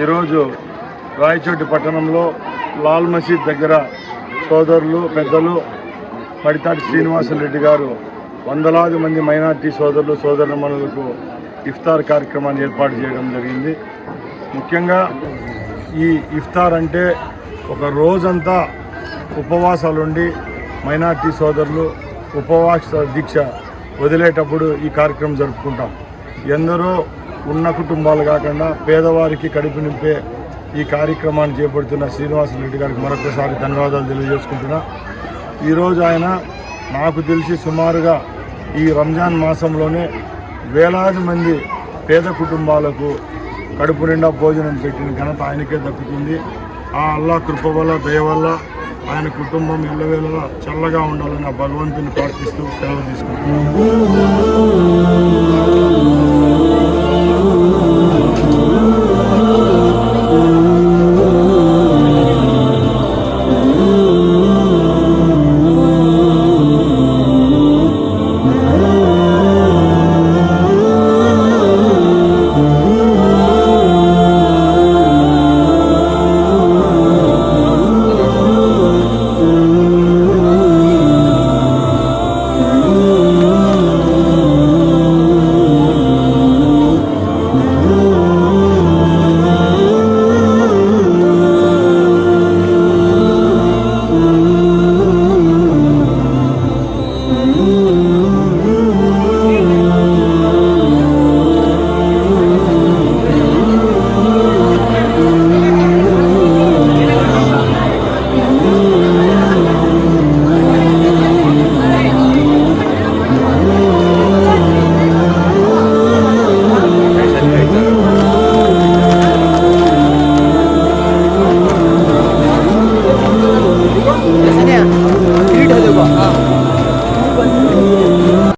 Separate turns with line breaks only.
ఈరోజు రాయచోటి పట్టణంలో లాల్ మసీద్ దగ్గర సోదరులు పెద్దలు పడితాటి శ్రీనివాసరెడ్డి గారు వందలాది మంది మైనార్టీ సోదరులు సోదరుమణులకు ఇఫ్తార్ కార్యక్రమాన్ని ఏర్పాటు చేయడం జరిగింది. ముఖ్యంగా ఈ ఇఫ్తార్ అంటే ఒక రోజంతా ఉపవాసాలుండి మైనార్టీ సోదరులు ఉపవాస దీక్ష వదిలేటప్పుడు ఈ కార్యక్రమం జరుపుకుంటాం. ఎందరో ఉన్న కుటుంబాలు కాకుండా పేదవారికి కడుపు నింపే ఈ కార్యక్రమాన్ని చేపడుతున్న శ్రీనివాసరెడ్డి గారికి మరొకసారి ధన్యవాదాలు తెలియజేసుకుంటున్నా. ఈరోజు ఆయన నాకు తెలిసి సుమారుగా ఈ రంజాన్ మాసంలోనే వేలాది మంది పేద కుటుంబాలకు కడుపు నిండా భోజనం పెట్టిన ఘనత ఆయనకే దక్కుతుంది. ఆ అల్లా కృప వల్ల దయ వల్ల ఆయన కుటుంబం ఇళ్ళవేళ చల్లగా ఉండాలని ఆ భగవంతుని ప్రార్థిస్తూ సెలవు తీసుకుంటున్నాను. 对对对，啊。